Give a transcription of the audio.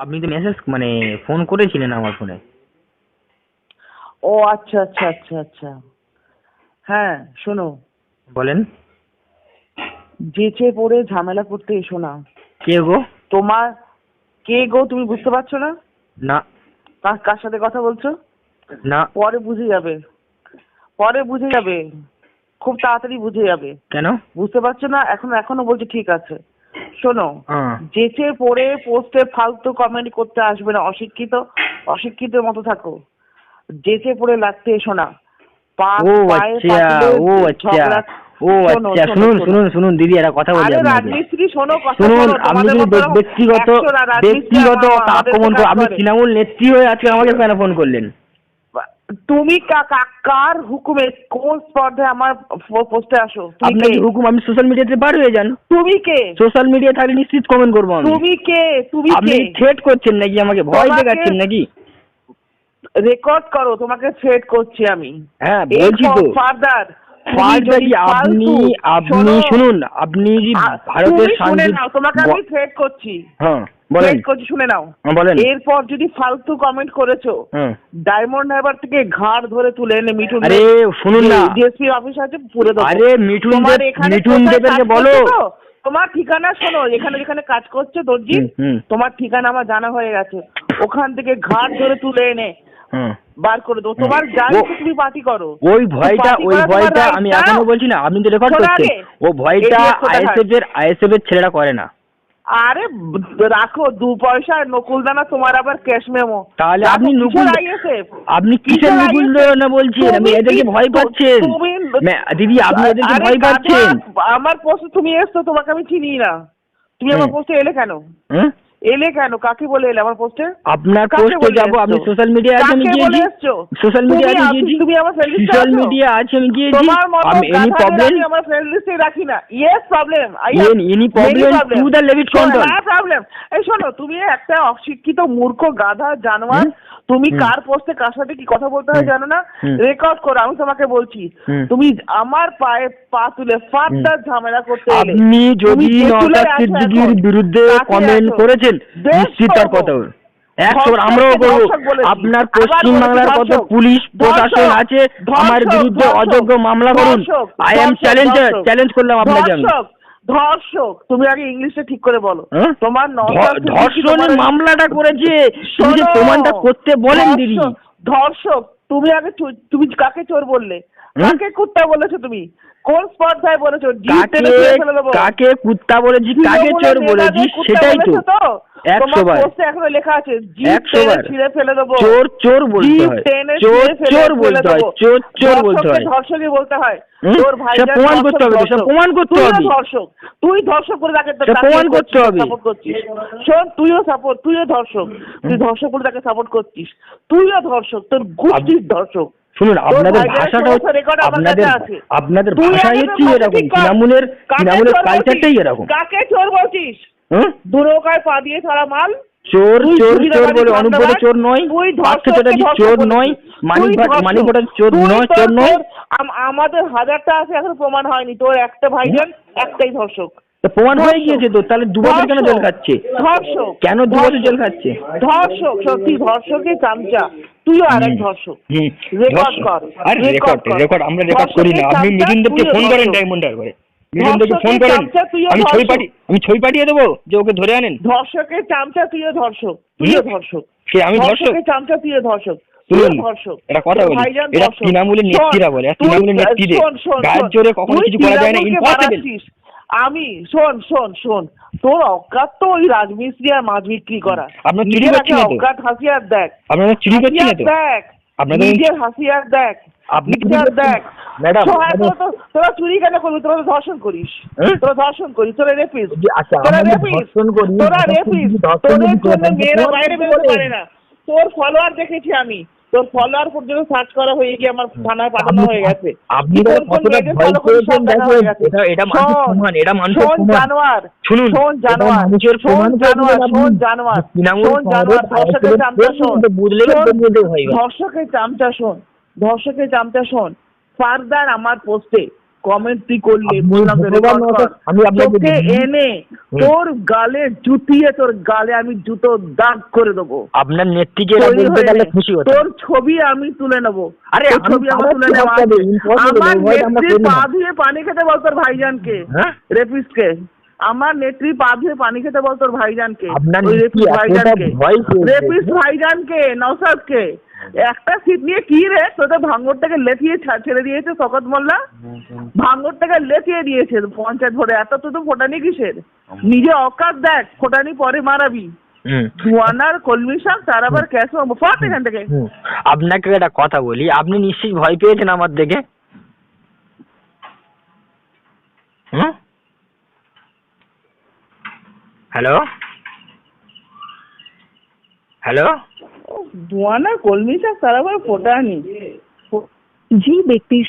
আপনি তো মেসেজ মানে ফোন করেছিলেন আমার ফোনে ও আচ্ছা আচ্ছা আচ্ছা আচ্ছা। হ্যাঁ শোনো। বলেন। যেচে পড়ে ঝামেলা করতে এসো না। কে গো? তোমার কে গো তুমি বুঝতে পারছ না? না। কার কার সাথে কথা বলছো? না। পরে বুঝে যাবে। পরে বুঝে যাবে। খুব তাড়াতাড়ি বুঝে যাবে। কেন? বুঝতে পারছ না? এখন এখনও বলছি ঠিক আছে। শোনো যেচে পড়ে পোস্টে ফালতু কমেন্ট করতে আসবে না অশিক্ষিত অশিক্ষিতের মতো থাকো। যেচে পড়ে লাগতে এসো না। পা ও আচ্ছা ও আচ্ছা ও আচ্ছা শুনুন শুনুন শুনুন দিদি একটা কথা বলি রাজমিস্ত্রি শোনো কথা শুনুন শোনো, আপনি মতো ব্যক্তিগত ব্যক্তিগত আক্রমণ আপনি তৃণমূল নেত্রী হয়ে আজকে আমাকে কেন ফোন করলেন। তুমি কার হুকুমে কোন স্পর্ধায় আমার পোস্টে আসো? আপনার হুকুম আপনি সোশ্যাল মিডিয়াতে বার হয়ে যান? তুমি কে? সোশ্যাল মিডিয়া থাকলে নিশ্চিত কমেন্ট করব আমি। তুমি কে? তুমি আপনি কে? থ্রেট করছেন নাকি? আমাকে ভয় দেখাচ্ছেন নাকি? রেকর্ড করো তোমাকে থ্রেট করছি আমি। হ্যাঁ বলছি তো। ফার্দার আপনি আপনি শুনুন আপনি ভারতের শান্তি তোমাকে আমি থ্রেট করছি। হ্যাঁ। বলেন। শুনে নাও। হ্যাঁ, এরপর যদি ফালতু কমেন্ট করেছ ডায়মন্ড হারবার থেকে ঘাড় ধরে তুলে এনে মিঠুন আরে শুনুন না। ডিএসপি অফিস আছে পুরে আরে মিঠুন দেব মিঠুন কাজ বলো। তোমার ঠিকানা শোনো এখানে যেখানে কাজ করছে দর্জি। তোমার ঠিকানা আমার জানা হয়ে গেছে। ওখান থেকে ঘাট ধরে তুলে এনে বার করে দেবো। তোমার। জান তুমি পার্টি করো। ওই ভয়টা ওই ভয়টা আমি এখনও বলছি না আপনি তো রেকর্ড শোনো করছেন। ও ভয়টা? আইএসএফ এর আইএসএফ এর ছেলেরা করে না। আরে রাখো দু পয়সা নকুল দানা তোমার আবার ক্যাশ মেমো তাহলে আপনি নকুল আপনি কিসের নকুল না বলছেন? আমি এদেরকে ভয় পাচ্ছেন। দিদি আপনি এদেরকে ভয় পাচ্ছেন। আমার পোস্টে তুমি এসছো তোমাকে আমি চিনি না। তুমি আমার হুম। পোস্টে এলে কেন? হুম? এলে কেন? কাকে বলে এলে আমার পোস্টে আপনার পোস্টে যাব আমি সোশ্যাল মিডিয়া আছে আমি গিয়েছি। সোশ্যাল মিডিয়া আছে আপ- গিয়েছি। তুমি আমার list এ সোশ্যাল মিডিয়া আছে আমি গিয়েছি। আমি এনি প্রবলেম আমি আমার ফ্রেন্ড লিস্টে রাখি না। Yes problem Any- any problem to the Levit Control. হ্যাঁ প্রবলেম এই শোনো তুমি একটা অশিক্ষিত মূর্খ গাধা জানোয়ার তুমি কার পোস্টে কার সাথে কি কথা বলতে হয় জানো না? রেকর্ড করো আমি তোমাকে বলছি। তুমি আমার পায়ে পা তুলে ফাটদার ঝামেলা করতে এলে। আপনি যদি নওশাদ সিদ্দিকীর বিরুদ্ধে কমেন্ট? করেছেন বেশ নিশ্চিত তার কথা। একশো আমরাও করব। আপনার পশ্চিম বাংলার কত পুলিশ প্রশাসন আছে। আমার বিরুদ্ধে অযোগ্য মামলা করুন। আই এম চ্যালেঞ্জার চ্যালেঞ্জ করলাম আপনাকে আমি ধর্ষক তুমি আগে ইংলিশে ঠিক করে বলো। হ্যাঁ? তোমার ধর্ষণের মামলাটা করেছে। তুমি যে প্রমাণটা করতে বলেন দিদি। ধর্ষক তুমি আগে তুমি কাকে চোর বললে? কাকে কুত্তা বলেছ তুমি? কোন স্পর্ধায় বলেছ? কাকে কুত্তা বলেছি কাকে চোর বলেছি সেটাই তো? একশো বার। এখনও লেখা আছে একশো বার। ছিঁড়ে ফেলে দেবো। চোর চোর বলতে হয়। চোর চোর বলতে হয়। চোর চোর বলতে হয়। ধর্ষকই বলতে হয়। তোর সে প্রমাণ ধর্ষক, করতে হবে তো, প্রমাণ করতে হবে। ধর্ষক তুই ধর্ষক করে তাকে প্রমাণ করতে হবে। সাপোর্ট করছিস। শোন তুইও সাপোর্ট তুইও ধর্ষক তুই ধর্ষক বলে তাকে সাপোর্ট করছিস। তুইও ধর্ষক তোর গোষ্ঠীর ধর্ষক শুনুন আপনাদের ভাষাটা আপনাদের আপনাদের তুই ভাষা আগে হচ্ছে এরকম তৃণমূলের তৃণমূলের চোর কালচারটাই এরকম। কাকে চোর বলছিস? দুনৌকায় পা দিয়ে ছাড়া মাল। চোর চোর চোর বলে অনুব্রত চোর নয়। তুই চ্যাটার্জি চোর নয়। মানিক ভাট মানিক ভট্টাচার্য চোর নয় চোর নয়। আমাদের হাজারটা আছে এখন প্রমাণ হয়নি। তোর একটা ভাইজান একটাই ধর্ষক। প্রমাণ হয়ে গিয়েছে তো তাহলে দু বছর কেন জেল খাচ্ছে? ধর্ষক। কেন দু বছর জেল খাচ্ছে? ধর্ষক সত্যি ধর্ষকের চামচা। তুইও আর এক ধর্ষক। রেকর্ড কর। আরে রেকর্ড রেকর্ড আমরা রেকর্ড করি না আপনি মিঠুনদেবকে ফোন করেন। ডায়মন্ড হারবারে মিঠুনদেবকে ফোন করেন আমি ছবি পাঠিয়ে আমি ছবি পাঠিয়ে দেবো যে ওকে ধরে আনেন। ধর্ষকের চামচা তুইও ধর্ষক। তুইও ধর্ষক। কে আমি ধর্ষক? চামচা তুইও ধর্ষক। শুনুন এটা কথা বলি। এটা তৃণমূলের শোন, নেত্রীরা বলে। তৃণমূলের নেত্রীদের। শোন, শোন, গায়ের জোরে কখনো কিছু করা যায় না। ইম্পসিবল আমি শোন শোন শোন। তোর অজ্ঞাত তো ওই রাজমিস্ত্রি আর মাছ বিক্রি করা। আপনার চুরি নিজের করছি তো? অজ্ঞাত হাসিয়ার দেখ। আপনারা চুরি করছি তো? দেখ। আপনাদের- নিজের হাসিয়ার দেখ। আপনি চুরি নিজের দেখ। ম্যাডাম, শোন, ম্যাডাম। তোরা চুরি কেন করবি? তোরা ধর্ষণ করিস? তোরা ধর্ষণ করিস। তোরা রেপিস তোরা রেপিস তোরা রেপিস তোদের জন্য মেয়েরা বাইরে বেরোতে পারে না। তোর ফলোয়ার দেখেছি আমি। তোর ফলোয়ার পর্যন্ত সার্চ করা হয়ে গিয়ে আমার থানায় পাঠানো হয়ে গেছে। আপনি কি তো কোন কোন কতটা ভয় follow করিস সব করেছেন দেখেন, এটা- এটা মানুষের প্রমাণ, এটা মানুষের প্রমাণ। জানোয়ার শুনুন, শোন জানোয়ার মানুষের প্রমাণ জানোয়ার শোন জানোয়ার শোন জানোয়ার ধর্ষকের চামচা শোন। বুঝলে। ধর্ষকের চামচা শোন ধর্ষকের চামচা শোন। ফারদার আমার পোস্টে কমেন্ট তুই করলি তোকে এনে তোর গালে জুতিয়ে তোর গালে আমি জুতো দাগ করে দেবো। আপনার নেত্রীকে তৈরি হয়ে। খুশি ছবি আমি তুলে নেব। আরে ছবি আমার তুলে? আছে। Impossible, আমার নেত্রী পা ধুয়ে পানি খেতে বল তোর ভাইজানকে হ্যাঁ? রেপিস্টকে। আমার নেত্রী পা ধুয়ে পানি খেতে বল তোর ভাইজানকে এতটা ভাইজানকে। ভয় রেপিস্ট ভাইজানকে নওসাদকে একটা সিট নিয়ে কি রে? তোদের ভাঙরটাকে লেথিয়ে ছেড়ে দিয়েছে শকত মোল্লা? ভাঙরটাকে লেথিয়ে দিয়েছে পঞ্চায়েত ভোটে। এত তো তো ফোটানি কিসের? নিজে অকাত দেখ ফোটানি পরে মারাবি। ধোয়ানার কলমি শাক তার আবার ক্যাশ ফাট এখান থেকে। আপনাকে একটা কথা বলি আপনি নিশ্চয়ই ভয় পেয়েছেন আমার দেখে। হুম? হ্যালো? হ্যালো না কলমি শাক তার আবার ফোটানি যে ব্যক্তির